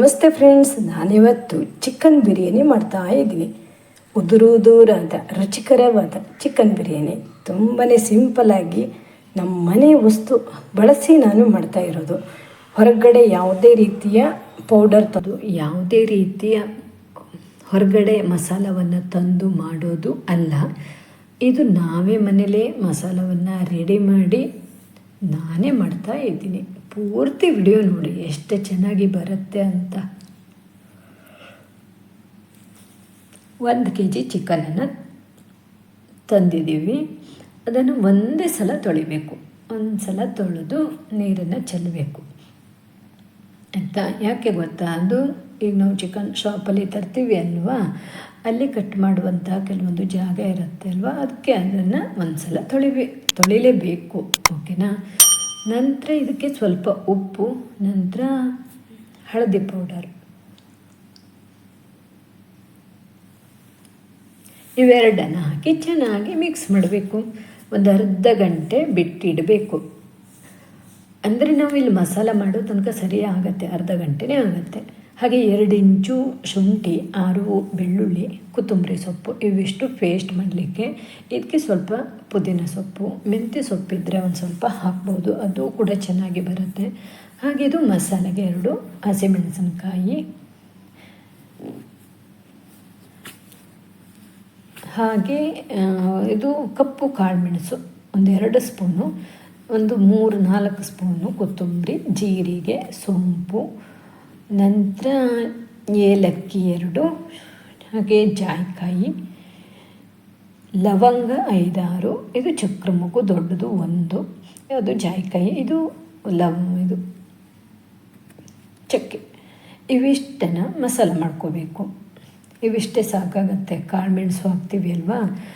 ನಮಸ್ತೆ ಫ್ರೆಂಡ್ಸ್ ನಾನಿವತ್ತು ಚಿಕನ್ ಬಿರಿಯಾನಿ ಮಾಡ್ತಾ ಇದ್ದೀನಿ. ಉದುರು ಉದುರಾದ, ರುಚಿಕರವಾದ ಚಿಕನ್ ಬಿರಿಯಾನಿ. ತುಂಬಾ ಸಿಂಪಲಾಗಿ ನಮ್ಮ ಮನೆ ವಸ್ತು ಬಳಸಿ ನಾನು ಮಾಡ್ತಾ ಇರೋದು. ಹೊರಗಡೆ ಯಾವುದೇ ರೀತಿಯ ಪೌಡರ್ ತಂದು, ಯಾವುದೇ ರೀತಿಯ ಹೊರಗಡೆ ಮಸಾಲವನ್ನು ತಂದು ಮಾಡೋದು ಅಲ್ಲ. ಇದು ನಾವೇ ಮನೇಲೇ ಮಸಾಲವನ್ನು ರೆಡಿ ಮಾಡಿ ನಾನೇ ಮಾಡ್ತಾ ಇದ್ದೀನಿ. ಪೂರ್ತಿ ವಿಡಿಯೋ ನೋಡಿ, ಎಷ್ಟು ಚೆನ್ನಾಗಿ ಬರುತ್ತೆ ಅಂತ. ಒಂದು ಕೆ ಜಿ ಚಿಕನನ್ನು ತಂದಿದ್ದೀವಿ. ಅದನ್ನು ಒಂದೇ ಸಲ ತೊಳಿಬೇಕು. ಒಂದು ಸಲ ತೊಳೆದು ನೀರನ್ನು ಚೆಲ್ಲಬೇಕು. ಆಯಿತಾ? ಯಾಕೆ ಗೊತ್ತಾ? ಅದು ಈಗ ನಾವು ಚಿಕನ್ ಶಾಪಲ್ಲಿ ತರ್ತೀವಿ ಅಲ್ವಾ? ಅಲ್ಲಿ ಕಟ್ ಮಾಡುವಂಥ ಕೆಲವೊಂದು ಜಾಗ ಇರುತ್ತೆ ಅಲ್ವಾ? ಅದಕ್ಕೆ ಅದನ್ನು ಒಂದು ಸಲ ತೊಳಿಬೇಕು ತೊಳಿಲೇಬೇಕು. ಓಕೆನಾ? ನಂತರ ಇದಕ್ಕೆ ಸ್ವಲ್ಪ ಉಪ್ಪು, ನಂತರ ಹಳದಿ ಪೌಡರ್. ಇವೆರಡನ್ನು ಹಾಕಿ ಚೆನ್ನಾಗಿ ಮಿಕ್ಸ್ ಮಾಡಬೇಕು. ಒಂದು ಅರ್ಧ ಗಂಟೆ ಬಿಟ್ಟಿಡಬೇಕು. ಅಂದರೆ ನಾವು ಇಲ್ಲಿ ಮಸಾಲ ಮಾಡೋ ತನಕ ಸರಿ ಆಗುತ್ತೆ, ಅರ್ಧ ಗಂಟೆನೇ ಆಗುತ್ತೆ. ಹಾಗೆ ಎರಡು ಇಂಚು ಶುಂಠಿ, ಆರು ಬೆಳ್ಳುಳ್ಳಿ, ಕೊತ್ತಂಬರಿ ಸೊಪ್ಪು ಇವಿಷ್ಟು ಪೇಸ್ಟ್ ಮಾಡಲಿಕ್ಕೆ. ಇದಕ್ಕೆ ಸ್ವಲ್ಪ ಪುದೀನ ಸೊಪ್ಪು, ಮೆಂತ್ಯ ಸೊಪ್ಪಿದ್ದರೆ ಒಂದು ಸ್ವಲ್ಪ ಹಾಕ್ಬೋದು, ಅದು ಕೂಡ ಚೆನ್ನಾಗಿ ಬರುತ್ತೆ. ಹಾಗೆ ಇದು ಮಸಾಲೆಗೆ ಎರಡು ಹಸಿಮೆಣಸಿನಕಾಯಿ. ಹಾಗೆ ಇದು ಕಪ್ಪು ಕಾಳುಮೆಣಸು ಒಂದೆರಡು ಸ್ಪೂನು, ಒಂದು ಮೂರು ನಾಲ್ಕು ಸ್ಪೂನು ಕೊತ್ತಂಬರಿ, ಜೀರಿಗೆ, ಸೊಂಪು ನಂತರ ಏಲಕ್ಕಿ ಎರಡು, ಹಾಗೆ ಜಾಯಿಕಾಯಿ, ಲವಂಗ ಐದಾರು, ಇದು ಚಕ್ರಮುಗು ದೊಡ್ಡದು ಒಂದು ಅದು ಜಾಯಿಕಾಯಿ, ಇದು ಲವ್, ಇದು ಚಕ್ಕೆ. ಇವಿಷ್ಟನ್ನು ಮಸಾಲೆ ಮಾಡ್ಕೋಬೇಕು. ಇವಿಷ್ಟೇ ಸಾಕಾಗತ್ತೆ. ಕಾಳು ಮೆಣಸು ಹಾಕ್ತೀವಿ ಅಲ್ವಾ?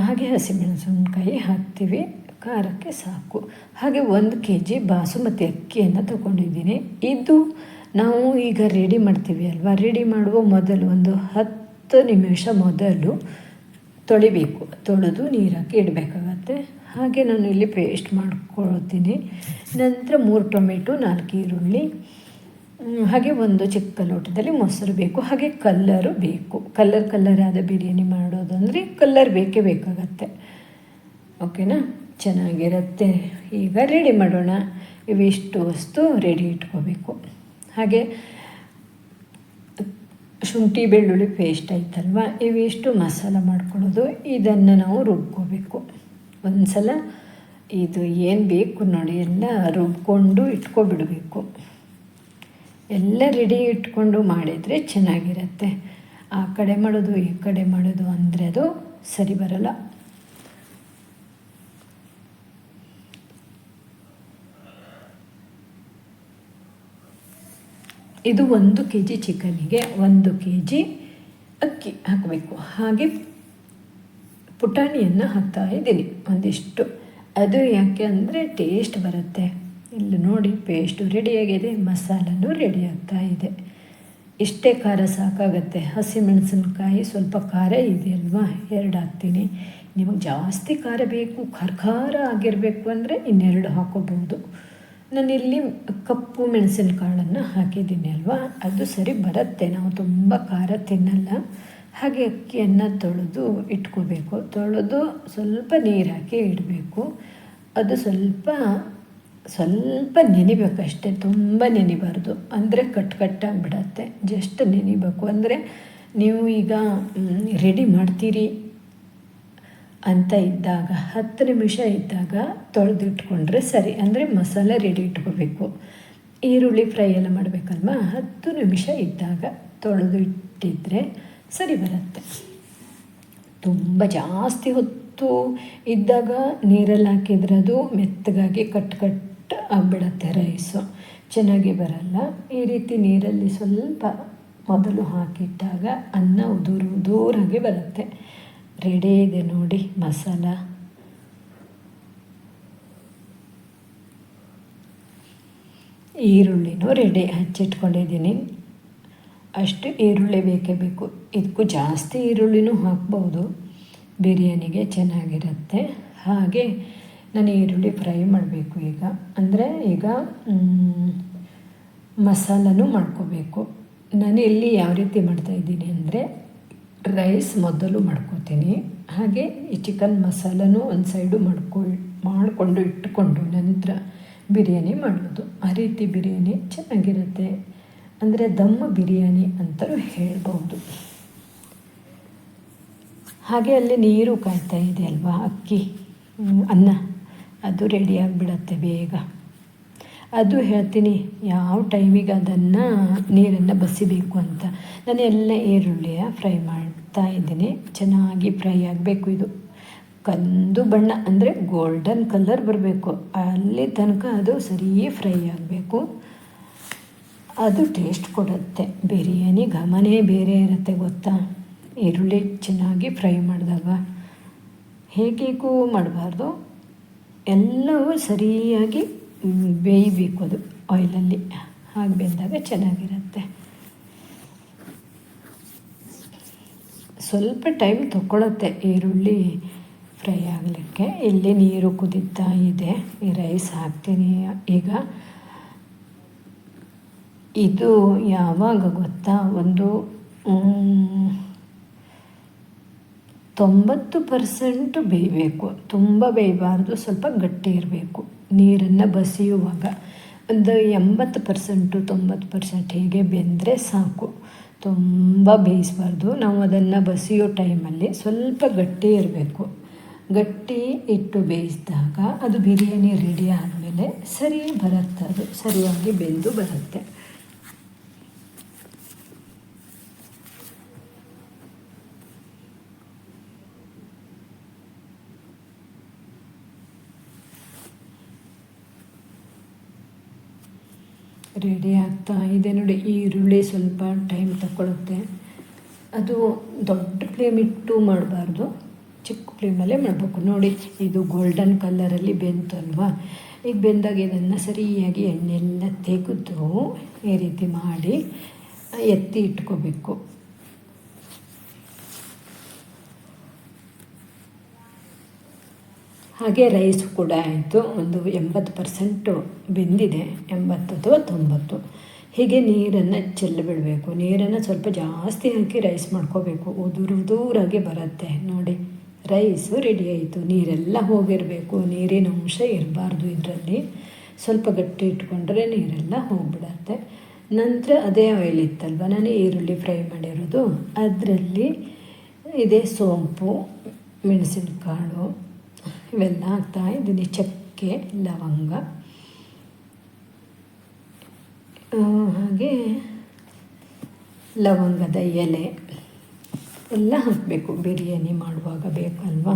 ಹಾಗೆ ಹಸಿಮೆಣಸಿನ್ಕಾಯಿ ಹಾಕ್ತೀವಿ. ಖಾರಕ್ಕೆ ಸಾಕು. ಹಾಗೆ ಒಂದು ಕೆ ಜಿ ಬಾಸುಮತಿ ಅಕ್ಕಿಯನ್ನು ತಗೊಂಡಿದ್ದೀನಿ. ಇದು ನಾವು ಈಗ ರೆಡಿ ಮಾಡ್ತೀವಿ ಅಲ್ವಾ? ರೆಡಿ ಮಾಡುವ ಮೊದಲು ಒಂದು ಹತ್ತು ನಿಮಿಷ ಮೊದಲು ತೊಳಿಬೇಕು. ತೊಳೆದು ನೀರಾಕಿ ಇಡಬೇಕಾಗತ್ತೆ. ಹಾಗೆ ನಾನು ಇಲ್ಲಿ ಪೇಸ್ಟ್ ಮಾಡ್ಕೊಳ್ತೀನಿ. ನಂತರ ಮೂರು ಟೊಮೆಟೊ, ನಾಲ್ಕು ಈರುಳ್ಳಿ ಹಾಗೆ ಒಂದು ಚಿಕ್ಕ ಲೋಟದಲ್ಲಿ ಮೊಸರು ಬೇಕು ಹಾಗೆ ಕಲ್ಲರು ಬೇಕು. ಕಲ್ಲರ್ ಕಲ್ಲರ್ ಆದ ಬಿರಿಯಾನಿ ಮಾಡೋದಂದರೆ ಕಲ್ಲರ್ ಬೇಕೇ ಬೇಕಾಗತ್ತೆ. ಓಕೆನಾ ಚೆನ್ನಾಗಿರುತ್ತೆ. ಈಗ ರೆಡಿ ಮಾಡೋಣ. ಇವಿಷ್ಟು ವಸ್ತು ರೆಡಿ ಇಟ್ಕೋಬೇಕು. ಹಾಗೆ ಶುಂಠಿ, ಬೆಳ್ಳುಳ್ಳಿ ಪೇಸ್ಟ್ ಆಯ್ತಲ್ವ? ಇವಿಷ್ಟು ಮಸಾಲ ಮಾಡ್ಕೊಳ್ಳೋದು. ಇದನ್ನು ನಾವು ರುಬ್ಕೋಬೇಕು. ಒಂದು ಸಲ ಇದು ಏನು ಬೇಕು ನೋಡಿ, ಎಲ್ಲ ರುಬ್ಕೊಂಡು ಇಟ್ಕೊಬಿಡಬೇಕು. ಎಲ್ಲ ರೆಡಿ ಇಟ್ಕೊಂಡು ಮಾಡಿದರೆ ಚೆನ್ನಾಗಿರುತ್ತೆ. ಆ ಕಡೆ ಮಾಡೋದು, ಈ ಕಡೆ ಮಾಡೋದು ಅಂದರೆ ಅದು ಸರಿ ಬರಲ್ಲ. ಇದು ಒಂದು ಕೆ ಜಿ ಚಿಕನಿಗೆ ಒಂದು ಕೆ ಜಿ ಅಕ್ಕಿ ಹಾಕಬೇಕು. ಹಾಗೆ ಪುಟಾಣಿಯನ್ನು ಹಾಕ್ತಾ ಇದ್ದೀನಿ ಒಂದಿಷ್ಟು. ಅದು ಯಾಕೆ ಅಂದರೆ ಟೇಸ್ಟ್ ಬರುತ್ತೆ. ಇಲ್ಲಿ ನೋಡಿ ಪೇಸ್ಟು ರೆಡಿಯಾಗಿದೆ ಮಸಾಲನೂ ರೆಡಿ ಆಗ್ತಾ ಇದೆ. ಇಷ್ಟೇ ಖಾರ ಸಾಕಾಗತ್ತೆ. ಹಸಿಮೆಣಸಿನ್ಕಾಯಿ, ಸ್ವಲ್ಪ ಖಾರ ಇದೆ ಅಲ್ವಾ ಎರಡು ಹಾಕ್ತೀನಿ. ನಿಮಗೆ ಜಾಸ್ತಿ ಖಾರ ಬೇಕು ಖಾರ ಖಾರ ಆಗಿರಬೇಕು ಅಂದರೆ ಇನ್ನೆರಡು ಹಾಕೋಬಹುದು. ನಾನಿಲ್ಲಿ ಕಪ್ಪು ಮೆಣಸಿನಕಾಳನ್ನು ಹಾಕಿದ್ದೀನಿ ಅಲ್ವಾ? ಅದು ಸರಿ ಬರುತ್ತೆ. ನಾವು ತುಂಬ ಖಾರ ತಿನ್ನಲ್ಲ. ಹಾಗೆ ಅಕ್ಕಿಯನ್ನು ತೊಳೆದು ಇಟ್ಕೋಬೇಕು. ತೊಳೆದು ಸ್ವಲ್ಪ ನೀರು ಹಾಕಿ ಇಡಬೇಕು. ಅದು ಸ್ವಲ್ಪ ಸ್ವಲ್ಪ ನೆನಿಬೇಕಷ್ಟೇ ತುಂಬ ನೆನಿಬಾರ್ದು. ಅಂದರೆ ಕಟ್ ಕಟ್ಟಾಗಿಬಿಡತ್ತೆ ಜಸ್ಟ್ ನೆನಿಬೇಕು. ಅಂದರೆ ನೀವು ಈಗ ರೆಡಿ ಮಾಡ್ತೀರಿ? ಅಂತ ಇದ್ದಾಗ, ಹತ್ತು ನಿಮಿಷ ಇದ್ದಾಗ ತೊಳೆದಿಟ್ಕೊಂಡ್ರೆ ಸರಿ. ಅಂದರೆ ಮಸಾಲೆ ರೆಡಿ ಇಟ್ಕೋಬೇಕು. ಈರುಳ್ಳಿ ಫ್ರೈ ಎಲ್ಲ ಮಾಡಬೇಕಲ್ವ? ಹತ್ತು ನಿಮಿಷ ಇದ್ದಾಗ ತೊಳೆದು ಇಟ್ಟಿದ್ರೆ ಸರಿ ಬರುತ್ತೆ. ತುಂಬ ಜಾಸ್ತಿ ಹೊತ್ತು ಇದ್ದಾಗ ನೀರಲ್ಲಿ ಹಾಕಿದ್ರೆ ಅದು ಮೆತ್ತಗಾಗಿ ಕಟ್ ಕಟ್ ಆಗಿಬಿಡತ್ತೆ ರೈಸು ಚೆನ್ನಾಗಿ ಬರಲ್ಲ. ಈ ರೀತಿ ನೀರಲ್ಲಿ ಸ್ವಲ್ಪ ಮೊದಲು ಹಾಕಿಟ್ಟಾಗ ಅನ್ನ ಉದುರು ಉದೂರಾಗಿ ಬರುತ್ತೆ. ರೆಡಿ ಇದೆ ನೋಡಿ, ಮಸಾಲ. ಈರುಳ್ಳಿನೂ ರೆಡಿ ಹಚ್ಚಿಟ್ಕೊಂಡಿದ್ದೀನಿ. ಅಷ್ಟು ಈರುಳ್ಳಿ ಬೇಕೇ ಬೇಕು. ಇದಕ್ಕೂ ಜಾಸ್ತಿ ಈರುಳ್ಳಿನೂ ಹಾಕ್ಬೋದು. ಬಿರಿಯಾನಿಗೆ ಚೆನ್ನಾಗಿರುತ್ತೆ. ಹಾಗೆ ನಾನು ಈರುಳ್ಳಿ ಫ್ರೈ ಮಾಡಬೇಕು ಈಗ. ಅಂದರೆ ಈಗ ಮಸಾಲನೂ ಮಾಡ್ಕೋಬೇಕು. ನಾನು ಇಲ್ಲಿ ಯಾವ ರೀತಿ ಮಾಡ್ತಾಯಿದ್ದೀನಿ ಅಂದರೆ ರೈಸ್ ಮೊದಲು ಮಾಡ್ಕೋತೀನಿ. ಹಾಗೆ ಈ ಚಿಕನ್ ಮಸಾಲನೂ ಒಂದು ಸೈಡು ಮಾಡ್ಕೊ, ಮಾಡಿಕೊಂಡು ಇಟ್ಟುಕೊಂಡು ನಂತರ ಬಿರಿಯಾನಿ ಮಾಡೋದು ಆ ರೀತಿ ಬಿರಿಯಾನಿ ಚೆನ್ನಾಗಿರುತ್ತೆ. ಅಂದರೆ ದಮ್ಮ ಬಿರಿಯಾನಿ ಅಂತಲೂ ಹೇಳ್ಬೋದು. ಹಾಗೆ ಅಲ್ಲಿ ನೀರು ಕಾಯ್ತಾ ಇದೆ ಅಲ್ವಾ? ಅಕ್ಕಿ ಅನ್ನ. ಅದು ರೆಡಿಯಾಗಿಬಿಡತ್ತೆ ಬೇಗ. ಅದು ಹೇಳ್ತೀನಿ, ಯಾವ ಟೈಮಿಗೆ ಅದನ್ನು ನೀರನ್ನು ಬಸಿಬೇಕು ಅಂತ. ನಾನು ಎಲ್ಲ ಈರುಳ್ಳಿಯ ಫ್ರೈ ಮಾಡ್ತಾ ಇದ್ದೀನಿ. ಚೆನ್ನಾಗಿ ಫ್ರೈ ಆಗಬೇಕು ಇದು. ಕಂದು ಬಣ್ಣ, ಅಂದರೆ ಗೋಲ್ಡನ್ ಕಲರ್ ಬರಬೇಕು. ಅಲ್ಲಿ ತನಕ ಅದು ಸರಿ ಫ್ರೈ ಆಗಬೇಕು. ಅದು ಟೇಸ್ಟ್ ಕೊಡುತ್ತೆ. ಬಿರಿಯಾನಿ ಘಮನೇ ಬೇರೆ ಇರುತ್ತೆ, ಗೊತ್ತಾ? ಈರುಳ್ಳಿ ಚೆನ್ನಾಗಿ ಫ್ರೈ ಮಾಡಿದಾಗ ಹೇಗೇಗೂ ಮಾಡಬಾರ್ದು. ಎಲ್ಲವೂ ಸರಿಯಾಗಿ ಬೇಯಬೇಕು ಅದು ಆಯಿಲಲ್ಲಿ ಹಾಗೆ ಬೆಂದಾಗ ಚೆನ್ನಾಗಿರುತ್ತೆ. ಸ್ವಲ್ಪ ಟೈಮ್ ತಗೊಳತ್ತೆ ಈರುಳ್ಳಿ ಫ್ರೈ ಆಗಲಿಕ್ಕೆ. ಇಲ್ಲಿ ನೀರು ಕುದೀತಾ ಇದೆ. ಈ ರೈಸ್ ಹಾಕ್ತೀನಿ ಈಗ. ಇದು ಯಾವಾಗ ಗೊತ್ತಾ? ಒಂದು ತೊಂಬತ್ತು ಪರ್ಸೆಂಟು ಬೇಯಬೇಕು. ತುಂಬ ಬೇಯಬಾರ್ದು, ಸ್ವಲ್ಪ ಗಟ್ಟಿ ಇರಬೇಕು. ನೀರನ್ನು ಬಸಿಯುವಾಗ ಒಂದು ಎಂಬತ್ತು ಪರ್ಸೆಂಟು ತೊಂಬತ್ತು ಪರ್ಸೆಂಟ್ ಹೀಗೆ ಬೆಂದರೆ ಸಾಕು. ತುಂಬ ಬೇಯಿಸಬಾರ್ದು. ನಾವು ಅದನ್ನು ಬಸಿಯೋ ಟೈಮಲ್ಲಿ ಸ್ವಲ್ಪ ಗಟ್ಟಿ ಇರಬೇಕು. ಗಟ್ಟಿ ಇಟ್ಟು ಬೇಯಿಸಿದಾಗ ಅದು ಬಿರಿಯಾನಿ ರೆಡಿ ಆದಮೇಲೆ ಸರಿ ಬರುತ್ತೆ. ಅದು ಸರಿಯಾಗಿ ಬೆಂದು ಬರುತ್ತೆ. ರೆಡಿ ಆಗ್ತಾ ಇದೆ. ನೋಡಿ ಈರುಳ್ಳಿ ಸ್ವಲ್ಪ ಟೈಮ್ ತಗೊಳುತ್ತೆ ಅದು ದೊಡ್ಡ ಫ್ಲೇಮ್ ಇಟ್ಟು ಮಾಡಬಾರ್ದು. ಚಿಕ್ಕ ಫ್ಲೇಮಲ್ಲೇ ಮಾಡಬೇಕು. ನೋಡಿ, ಇದು ಗೋಲ್ಡನ್ ಕಲ್ಲರಲ್ಲಿ ಬೆಂತಲ್ವಾ ಈಗ ಬೆಂದಾಗ ಇದನ್ನು ಸರಿಯಾಗಿ ಎಣ್ಣೆಲ್ಲ ತೆಗೆದು ಈ ರೀತಿ ಮಾಡಿ ಎತ್ತಿ ಇಟ್ಕೋಬೇಕು. ಹಾಗೆ ರೈಸ್ ಕೂಡ ಆಯಿತು. ಒಂದು ಎಂಬತ್ತು ಪರ್ಸೆಂಟು ಬೆಂದಿದೆ. ಎಂಬತ್ತು ಅಥವಾ ತೊಂಬತ್ತು. ಹೀಗೆ ನೀರನ್ನು ಚೆಲ್ಲಿ ಬಿಡಬೇಕು. ನೀರನ್ನು ಸ್ವಲ್ಪ ಜಾಸ್ತಿ ಹಾಕಿ ರೈಸ್ ಮಾಡ್ಕೋಬೇಕು. ಉದುರು ಉದುರಾಗಿ ಬರುತ್ತೆ. ನೋಡಿ ರೈಸು ರೆಡಿ ಆಯಿತು. ನೀರೆಲ್ಲ ಹೋಗಿರಬೇಕು. ನೀರಿನ ಅಂಶ ಇರಬಾರ್ದು ಇದರಲ್ಲಿ. ಸ್ವಲ್ಪ ಗಟ್ಟಿ ಇಟ್ಕೊಂಡ್ರೆ ನೀರೆಲ್ಲ ಹೋಗಿಬಿಡತ್ತೆ. ನಂತರ ಅದೇ ಆಯಿಲ್ ಇತ್ತಲ್ವ? ನಾನು ಈರುಳ್ಳಿ ಫ್ರೈ ಮಾಡಿರೋದು. ಅದರಲ್ಲಿ ಇದೇ ಸೋಂಪು, ಮೆಣಸಿನಕಾಳು ಇವೆಲ್ಲ ಹಾಕ್ತಾ ಇದ್ದೀನಿ? ಚಕ್ಕೆ, ಲವಂಗ. ಹಾಗೆ ಲವಂಗದ ಎಲೆ. ಎಲ್ಲ ಹಾಕಬೇಕು. ಬಿರಿಯಾನಿ ಮಾಡುವಾಗ ಬೇಕಲ್ವಾ?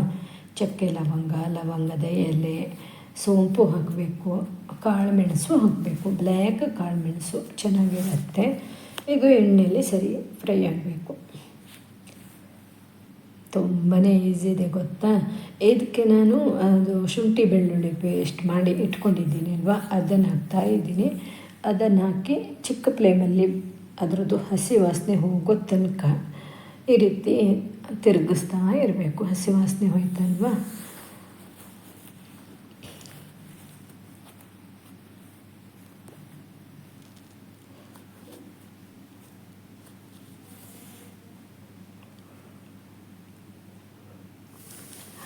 ಚಕ್ಕೆ, ಲವಂಗ, ಲವಂಗದ ಎಲೆ. ಸೋಂಪು ಹಾಕಬೇಕು. ಕಾಳು ಮೆಣಸು ಹಾಕಬೇಕು. ಬ್ಲ್ಯಾಕ್ ಕಾಳು ಮೆಣಸು ಚೆನ್ನಾಗಿರುತ್ತೆ. ಇದು ಎಣ್ಣೆಯಲ್ಲಿ ಸರಿ ಫ್ರೈ ಆಗಬೇಕು. ತುಂಬಾ ಈಸಿ ಇದೆ ಗೊತ್ತಾ? ಇದಕ್ಕೆ ನಾನು ಅದು ಶುಂಠಿ ಬೆಳ್ಳುಳ್ಳಿ ಪೇಸ್ಟ್ ಮಾಡಿ ಇಟ್ಕೊಂಡಿದ್ದೀನಿ ಅಲ್ವಾ? ಅದನ್ನು ಹಾಕ್ತಾ ಇದ್ದೀನಿ. ಅದನ್ನು ಹಾಕಿ ಚಿಕ್ಕ ಫ್ಲೇಮಲ್ಲಿ ಅದರದ್ದು ಹಸಿ ವಾಸನೆ ಹೋಗೋ ತನಕ ಈ ರೀತಿ ತಿರುಗಿಸ್ತಾ ಇರಬೇಕು. ಹಸಿ ವಾಸನೆ ಹೋಯ್ತಲ್ವಾ?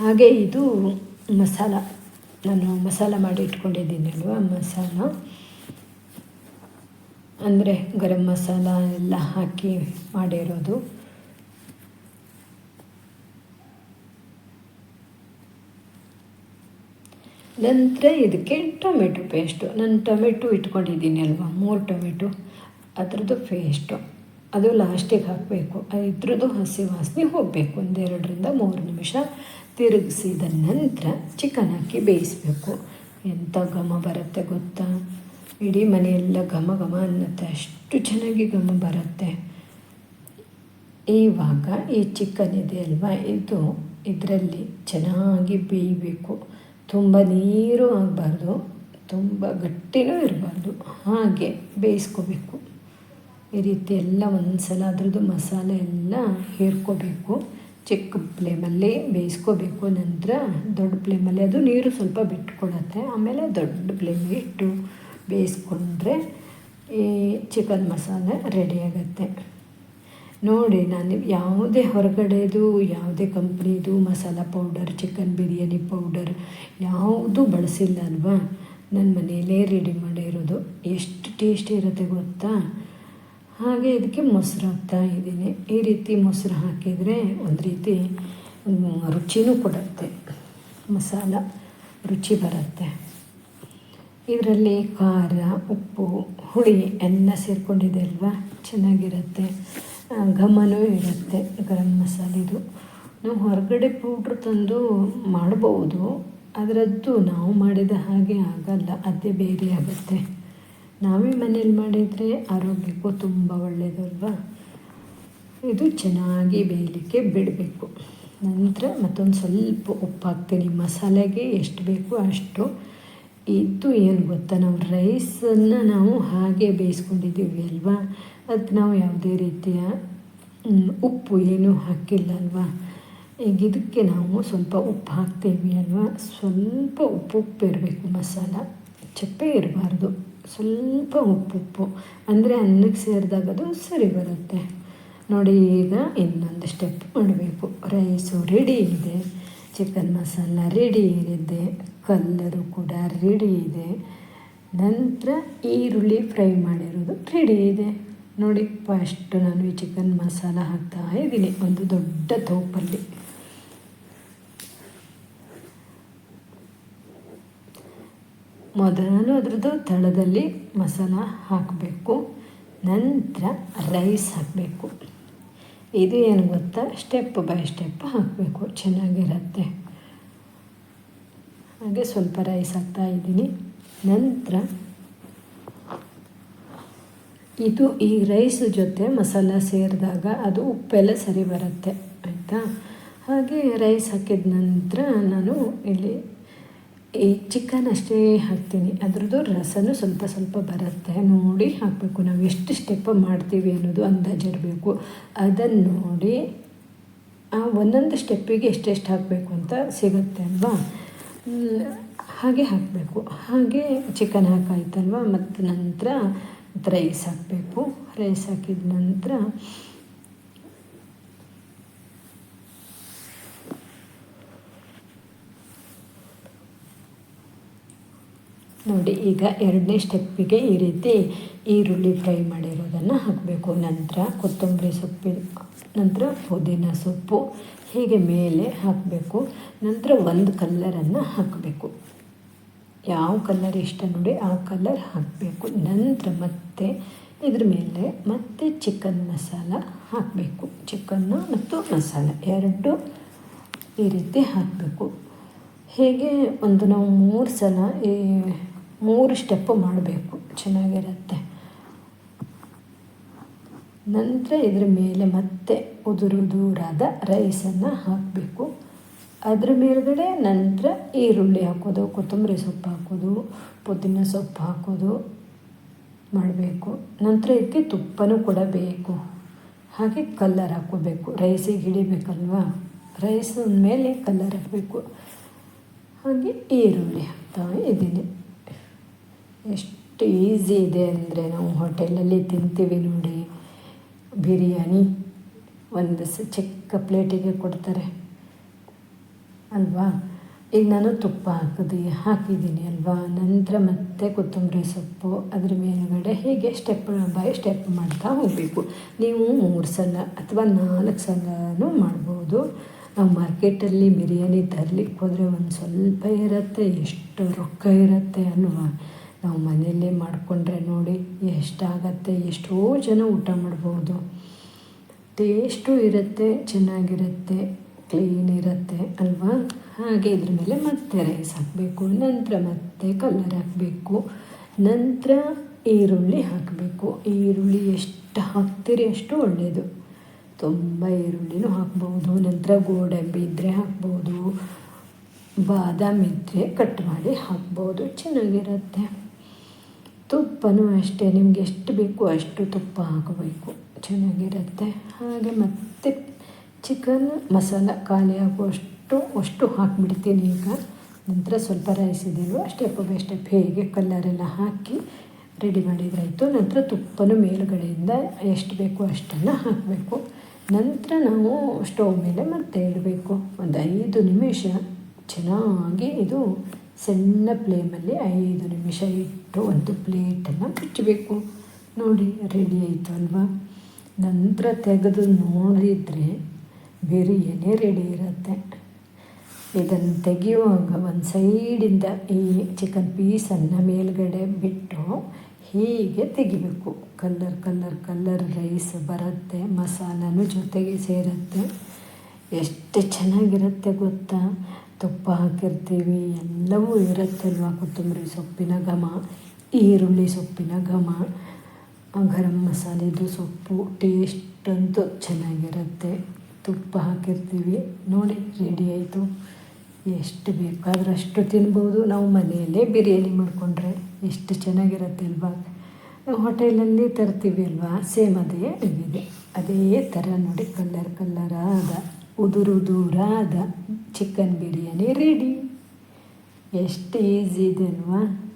ಹಾಗೆ ಇದು ಮಸಾಲ. ನಾನು ಮಸಾಲ ಮಾಡಿ ಇಟ್ಕೊಂಡಿದ್ದೀನಿ ಅಲ್ವಾ ಮಸಾಲ. ಅಂದರೆ ಗರಂ ಮಸಾಲ ಎಲ್ಲ ಹಾಕಿ ಮಾಡಿರೋದು. ನಂತರ ಇದಕ್ಕೆ ಟೊಮೆಟೊ ಪೇಸ್ಟು ನಾನು ಟೊಮೆಟೊ ಇಟ್ಕೊಂಡಿದ್ದೀನಿ ಅಲ್ವಾ ಮೂರು ಟೊಮೆಟೊ. ಅದರದ್ದು ಪೇಸ್ಟು ಅದು ಲಾಸ್ಟಿಗೆ ಹಾಕಬೇಕು. ಇದ್ರದ್ದು ಹಸಿ ವಾಸನೆ ಹೋಗಬೇಕು, ಒಂದೆರಡರಿಂದ ಮೂರು ನಿಮಿಷ. ತಿರುಗಿಸಿದ ನಂತರ ಚಿಕನ್ ಹಾಕಿ ಬೇಯಿಸಬೇಕು. ಎಂಥ ಘಮ ಬರುತ್ತೆ ಗೊತ್ತಾ? ಇಡೀ ಮನೆಯೆಲ್ಲ ಘಮ ಘಮ ಅನ್ನತ್ತೆ. ಅಷ್ಟು ಚೆನ್ನಾಗಿ ಘಮ ಬರುತ್ತೆ. ಇವಾಗ ಈ ಚಿಕನ್ ಇದೆ ಅಲ್ವಾ? ಇದು ಇದರಲ್ಲಿ ಚೆನ್ನಾಗಿ ಬೇಯಬೇಕು. ತುಂಬ ನೀರು ಆಗಬಾರ್ದು. ತುಂಬ ಗಟ್ಟಿನೂ ಇರಬಾರ್ದು. ಹಾಗೆ ಬೇಯಿಸ್ಕೋಬೇಕು. ಈ ರೀತಿ ಎಲ್ಲ ಒಂದು ಸಲ ಅದ್ರದ್ದು ಮಸಾಲೆ ಎಲ್ಲ ಹೇರ್ಕೋಬೇಕು. ಚಿಕ್ಕ ಫ್ಲೇಮಲ್ಲಿ ಬೇಯಿಸ್ಕೋಬೇಕು ನಂತರ ದೊಡ್ಡ ಫ್ಲೇಮಲ್ಲಿ ಅದು ನೀರು ಸ್ವಲ್ಪ ಬಿಟ್ಕೊಳತ್ತೆ. ಆಮೇಲೆ ದೊಡ್ಡ ಫ್ಲೇಮಿಗೆ ಇಟ್ಟು ಬೇಯಿಸ್ಕೊಂಡ್ರೆ ಈ ಚಿಕನ್ ಮಸಾಲೆ ರೆಡಿ ಆಗುತ್ತೆ. ನೋಡಿ, ನಾನು ಯಾವುದೇ ಹೊರಗಡೆದು, ಯಾವುದೇ ಕಂಪ್ನಿದು masala powder, chicken biryani powder ಯಾವುದೂ ಬಳಸಿಲ್ಲ ಅಲ್ವಾ? ನನ್ನ ಮನೆಯಲ್ಲೇ ರೆಡಿ ಮಾಡಿರೋದು. ಎಷ್ಟು ಟೇಸ್ಟಿ ಇರುತ್ತೆ ಗೊತ್ತಾ? ಹಾಗೆ ಇದಕ್ಕೆ ಮೊಸರು ಹಾಕ್ತಾ ಇದ್ದೀನಿ. ಈ ರೀತಿ ಮೊಸರು ಹಾಕಿದರೆ ಒಂದು ರೀತಿ ರುಚಿನೂ ಕೊಡುತ್ತೆ. ಮಸಾಲ ರುಚಿ ಬರುತ್ತೆ. ಇದರಲ್ಲಿ ಖಾರ, ಉಪ್ಪು, ಹುಳಿ ಎಲ್ಲ ಸೇರಿಕೊಂಡಿದೆ ಅಲ್ವಾ? ಚೆನ್ನಾಗಿರುತ್ತೆ. ಘಮನೂ ಇರುತ್ತೆ ಗರಂ ಮಸಾಲೆದು. ನಾವು ಹೊರಗಡೆ ಪೌಡ್ರ್ ತಂದು ಮಾಡಬಹುದು ಅದರದ್ದು ನಾವು ಮಾಡಿದ ಹಾಗೆ ಆಗಲ್ಲ, ಅದೇ ಬೇರೆ ಆಗುತ್ತೆ. ನಾವೇ ಮನೇಲಿ ಮಾಡಿದರೆ ಆರೋಗ್ಯಕ್ಕೂ ತುಂಬ ಒಳ್ಳೆಯದಲ್ವಾ ಇದು ಚೆನ್ನಾಗಿ ಬೇಯಲಿಕ್ಕೆ ಬಿಡಬೇಕು. ನಂತರ ಮತ್ತೊಂದು ಸ್ವಲ್ಪ ಉಪ್ಪು ಹಾಕ್ತೀನಿ ಮಸಾಲೆಗೆ ಎಷ್ಟು ಬೇಕು ಅಷ್ಟು. ಇದು ಏನು ಗೊತ್ತಾ? ನಾವು ರೈಸನ್ನು ನಾವು ಹಾಗೆ ಬೇಯಿಸ್ಕೊಂಡಿದ್ದೀವಿ ಅಲ್ವಾ? ಅದಕ್ಕೆ ನಾವು ಯಾವುದೇ ರೀತಿಯ ಉಪ್ಪು ಏನೂ ಹಾಕಿಲ್ಲ ಅಲ್ವಾ? ಈಗ ಇದಕ್ಕೆ ನಾವು ಸ್ವಲ್ಪ ಉಪ್ಪು ಹಾಕ್ತೇವೆ ಅಲ್ವಾ? ಸ್ವಲ್ಪ ಉಪ್ಪು ಉಪ್ಪು ಇರಬೇಕು ಮಸಾಲ. ಚಪ್ಪೆ ಇರಬಾರ್ದು. ಸ್ವಲ್ಪ ಉಪ್ಪು ಉಪ್ಪು ಅಂದರೆ ಅನ್ನಕ್ಕೆ ಸೇರಿದಾಗ ಅದು ಸರಿ ಬರುತ್ತೆ. ನೋಡಿ, ಈಗ ಇನ್ನೊಂದು ಸ್ಟೆಪ್ ಮಾಡಬೇಕು. ರೈಸು ರೆಡಿ ಇದೆ ಚಿಕನ್ ಮಸಾಲ ರೆಡಿ ಇದೆ, ಕಲ್ಲರು ಕೂಡ ರೆಡಿ ಇದೆ. ನಂತರ ಈರುಳ್ಳಿ ಫ್ರೈ ಮಾಡಿರೋದು ರೆಡಿ ಇದೆ. ನೋಡಿ ಫಸ್ಟ್ ನಾನು ಈ ಚಿಕನ್ ಮಸಾಲ ಹಾಕ್ತಾ ಇದ್ದೀನಿ, ಒಂದು ದೊಡ್ಡ ತೋಪಲ್ಲಿ. ಮೊದಲು ಅದರದ್ದು ತಳದಲ್ಲಿ ಮಸಾಲ ಹಾಕಬೇಕು, ನಂತರ ರೈಸ್ ಹಾಕಬೇಕು. ಇದು ಏನು ಗೊತ್ತಾ? ಸ್ಟೆಪ್ ಬೈ ಸ್ಟೆಪ್ ಹಾಕಬೇಕು, ಚೆನ್ನಾಗಿರುತ್ತೆ. ಹಾಗೆ ಸ್ವಲ್ಪ ರೈಸ್ ಹಾಕ್ತಾ ಇದ್ದೀನಿ. ನಂತರ ಇದು ಈ ರೈಸ್ ಜೊತೆ ಮಸಾಲ ಸೇರಿದಾಗ ಅದು ಉಪ್ಪೆಲ್ಲ ಸರಿ ಬರುತ್ತೆ, ಆಯಿತಾ? ಹಾಗೆ ರೈಸ್ ಹಾಕಿದ ನಂತರ ನಾನು ಇಲ್ಲಿ ಈ ಚಿಕನ್ ಅಷ್ಟೇ ಹಾಕ್ತೀನಿ. ಅದ್ರದ್ದು ರಸನೂ ಸ್ವಲ್ಪ ಸ್ವಲ್ಪ ಬರುತ್ತೆ. ನೋಡಿ ಹಾಕಬೇಕು. ನಾವು ಎಷ್ಟು ಸ್ಟೆಪ್ ಮಾಡ್ತೀವಿ ಅನ್ನೋದು ಅಂದಾಜಿರಬೇಕು ಅದನ್ನು ನೋಡಿ, ಆ ಒಂದೊಂದು ಸ್ಟೆಪ್ಪಿಗೆ ಎಷ್ಟೆಷ್ಟು ಹಾಕಬೇಕು ಅಂತ ಸಿಗುತ್ತೆ ಅಲ್ವಾ? ಹಾಗೆ ಹಾಕಬೇಕು. ಹಾಗೆ ಚಿಕನ್ ಹಾಕಾಯ್ತಲ್ವ ಮತ್ತು ನಂತರ ರೈಸ್ ಹಾಕಬೇಕು. ರೈಸ್ ಹಾಕಿದ ನಂತರ ನೋಡಿ, ಈಗ ಎರಡನೇ ಸ್ಟೆಪ್ಪಿಗೆ ಈ ರೀತಿ ಈರುಳ್ಳಿ ಫ್ರೈ ಮಾಡಿರೋದನ್ನು ಹಾಕಬೇಕು. ನಂತರ ಕೊತ್ತಂಬರಿ ಸೊಪ್ಪಿನ ನಂತರ ಪುದೀನ ಸೊಪ್ಪು, ಹೀಗೆ ಮೇಲೆ ಹಾಕಬೇಕು. ನಂತರ ಒಂದು ಕಲ್ಲರನ್ನು ಹಾಕಬೇಕು. ಯಾವ ಕಲ್ಲರ್ ಇಷ್ಟ ನೋಡಿ, ಆ ಕಲರ್ ಹಾಕಬೇಕು. ನಂತರ ಮತ್ತೆ ಇದ್ರ ಮೇಲೆ ಮತ್ತೆ ಚಿಕನ್ ಮಸಾಲ ಹಾಕಬೇಕು. ಚಿಕನ್ನು ಮತ್ತು ಮಸಾಲ ಎರಡು ಈ ರೀತಿ ಹಾಕಬೇಕು. ಹೇಗೆ ಒಂದು ನಾವು ಮೂರು ಸಲ ಈ ಮೂರು ಸ್ಟೆಪ್ಪು ಮಾಡಬೇಕು. ಚೆನ್ನಾಗಿರುತ್ತೆ. ನಂತರ ಇದ್ರ ಮೇಲೆ ಮತ್ತೆ ಉದುರುದುರಾದ ರೈಸನ್ನು ಹಾಕಬೇಕು. ಅದ್ರ ಮೇಲ್ಗಡೆ ನಂತರ ಈರುಳ್ಳಿ ಹಾಕೋದು, ಕೊತ್ತಂಬರಿ ಸೊಪ್ಪು ಹಾಕೋದು, ಪುದೀನ ಸೊಪ್ಪು ಹಾಕೋದು ಮಾಡಬೇಕು. ನಂತರ ಇದಕ್ಕೆ ತುಪ್ಪನೂ ಕೂಡ ಬೇಕು. ಹಾಗೆ ಕಲ್ಲರ್ ಹಾಕೋಬೇಕು. ರೈಸಿಗೆ ಹಿಡಿಬೇಕಲ್ವಾ? ರೈಸ್ ಮೇಲೆ ಕಲ್ಲರ್ ಹಾಕಬೇಕು. ಹಾಗೆ ಈರುಳ್ಳಿ ಹಾಕ್ತಾ ಇದ್ದೀನಿ. ಎಷ್ಟು ಈಸಿ ಇದೆ ಅಂದರೆ ನಾವು ಹೋಟೆಲಲ್ಲಿ ತಿಂತೀವಿ ನೋಡಿ. ಬಿರಿಯಾನಿ ಒಂದು ಸ ಚಿಕ್ಕ ಪ್ಲೇಟಿಗೆ ಕೊಡ್ತಾರೆ. ಅಲ್ವಾ? ಈಗ ನಾನು ತುಪ್ಪ ಹಾಕಿದೆ, ಹಾಕಿದ್ದೀನಿ ಅಲ್ವಾ? ನಂತರ ಮತ್ತೆ ಕೊತ್ತಂಬರಿ ಸೊಪ್ಪು, ಅದ್ರ ಮೇಲುಗಡೆ ಹೀಗೆ ಸ್ಟೆಪ್ ಬೈ ಸ್ಟೆಪ್ ಮಾಡ್ತಾ ಹೋಗಬೇಕು. ನೀವು ಮೂರು ಸಲ ಅಥವಾ ನಾಲ್ಕು ಸಲನೂ ಮಾಡ್ಬೋದು. ನಾವು ಮಾರ್ಕೆಟಲ್ಲಿ ಬಿರಿಯಾನಿ ತರಲಿಕ್ಕೆ ಹೋದರೆ ಒಂದು ಸ್ವಲ್ಪ ಇರುತ್ತೆ, ಎಷ್ಟು ರೊಕ್ಕ ಇರುತ್ತೆ ಅಲ್ವಾ? ನಾವು ಮನೆಯಲ್ಲೇ ಮಾಡಿಕೊಂಡ್ರೆ ನೋಡಿ ಎಷ್ಟಾಗತ್ತೆ, ಎಷ್ಟೋ ಜನ ಊಟ ಮಾಡ್ಬೋದು. ಟೇಸ್ಟು ಇರುತ್ತೆ, ಚೆನ್ನಾಗಿರುತ್ತೆ, ಕ್ಲೀನ್ ಇರುತ್ತೆ ಅಲ್ವಾ? ಹಾಗೆ ಇದ್ರ ಮೇಲೆ ಮತ್ತೆ ರೈಸ್ ಹಾಕಬೇಕು, ನಂತರ ಮತ್ತೆ ಕಲರ್ ಹಾಕಬೇಕು, ನಂತರ ಈರುಳ್ಳಿ ಹಾಕಬೇಕು. ಈರುಳ್ಳಿ ಎಷ್ಟು ಹಾಕ್ತೀರಿ ಅಷ್ಟು ಒಳ್ಳೆಯದು ತುಂಬ ಈರುಳ್ಳಿನೂ ಹಾಕ್ಬೋದು, ನಂತರ ಗೋಡಂಬಿ ಇದ್ದರೆ ಹಾಕ್ಬೋದು, ಬಾದಾಮಿ ಇದ್ದರೆ ಕಟ್ ಮಾಡಿ ಹಾಕ್ಬೋದು, ಚೆನ್ನಾಗಿರುತ್ತೆ. ತುಪ್ಪನೂ ಅಷ್ಟೇ, ನಿಮ್ಗೆ ಎಷ್ಟು ಬೇಕು ಅಷ್ಟು ತುಪ್ಪ ಹಾಕಬೇಕು. ಚೆನ್ನಾಗಿರುತ್ತೆ. ಹಾಗೆ ಮತ್ತೆ ಚಿಕನ್ ಮಸಾಲ ಖಾಲಿ ಆಗುವಷ್ಟು, ಅಷ್ಟು ಹಾಕಿಬಿಡ್ತೀನಿ ಈಗ. ನಂತರ ಸ್ವಲ್ಪ ರೈಸ್ ಇದೆಯೋ ಸ್ಟೆಪ್ ಬೈ ಸ್ಟೆಪ್ ಹೇಗೆ ಕಲ್ಲರೆಲ್ಲ ಹಾಕಿ ರೆಡಿ ಮಾಡಿದ್ರಾಯಿತು. ನಂತರ ತುಪ್ಪನ ಮೇಲುಗಡೆಯಿಂದ ಎಷ್ಟು ಬೇಕು ಅಷ್ಟನ್ನು ಹಾಕಬೇಕು. ನಂತರ ನಾವು ಸ್ಟವ್ ಮೇಲೆ ಮತ್ತೆ ಇಡಬೇಕು. ಒಂದು ಐದು ನಿಮಿಷ ಚೆನ್ನಾಗಿ ಇದು ಸಣ್ಣ ಫ್ಲೇಮಲ್ಲಿ ಐದು ನಿಮಿಷ ಇಟ್ಟು ಒಂದು ಪ್ಲೇಟನ್ನು ಮುಚ್ಚಬೇಕು. ನೋಡಿ ರೆಡಿ ಆಯಿತು ಅಲ್ವಾ? ನಂತರ ತೆಗೆದು ನೋಡಿದರೆ ಬಿರಿಯಾನಿ ರೆಡಿ ಇರುತ್ತೆ. ಇದನ್ನು ತೆಗೆಯುವಾಗ ಒಂದು ಸೈಡಿಂದ ಈ ಚಿಕನ್ ಪೀಸನ್ನು ಮೇಲ್ಗಡೆ ಬಿಟ್ಟು ಹೀಗೆ ತೆಗಿಬೇಕು. ಕಲ್ಲರ್ ಕಲ್ಲರ್ ಕಲ್ಲರ್ ರೈಸ್ ಬರುತ್ತೆ, ಮಸಾಲನೂ ಜೊತೆಗೆ ಸೇರುತ್ತೆ. ಎಷ್ಟು ಚೆನ್ನಾಗಿರುತ್ತೆ ಗೊತ್ತಾ? ತುಪ್ಪ ಹಾಕಿರ್ತೀವಿ, ಎಲ್ಲವೂ ಇರುತ್ತಲ್ವ ಕೊತ್ತಂಬರಿ ಸೊಪ್ಪಿನ ಘಮ, ಈರುಳ್ಳಿ ಸೊಪ್ಪಿನ ಘಮ ಗರಂ ಮಸಾಲೆದು ಸೊಪ್ಪು ಟೇಸ್ಟ್ ಅಂತೂ ಚೆನ್ನಾಗಿರುತ್ತೆ. ತುಪ್ಪ ಹಾಕಿರ್ತೀವಿ, ನೋಡಿ ರೆಡಿ ಆಯಿತು. ಎಷ್ಟು ಬೇಕಾದ್ರೆ ಅಷ್ಟು ತಿನ್ಬೋದು. ನಾವು ಮನೆಯಲ್ಲೇ ಬಿರಿಯಾನಿ ಮಾಡಿಕೊಂಡ್ರೆ ಎಷ್ಟು ಚೆನ್ನಾಗಿರುತ್ತೆ ಅಲ್ವಾ ಹೋಟೆಲಲ್ಲಿ ತರ್ತೀವಿ ಅಲ್ವಾ? ಸೇಮ್ ಅದೇ ಅಡುಗೆ ಅದೇ ಥರ ನೋಡಿ, ಕಲ್ಲರ್ ಕಲ್ಲರಾದ ಉದುರು ಉದುರಾದ ಚಿಕನ್ ಬಿರಿಯಾನಿ ರೆಡಿ ಎಷ್ಟು ಈಸಿ ಇದೆ ಅಲ್ವಾ?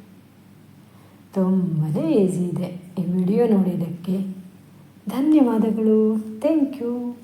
ತುಂಬಾ ಈಸಿ ಇದೆ ಈ ವಿಡಿಯೋ ನೋಡಿದ್ದಕ್ಕೆ. ಧನ್ಯವಾದಗಳು. Thank you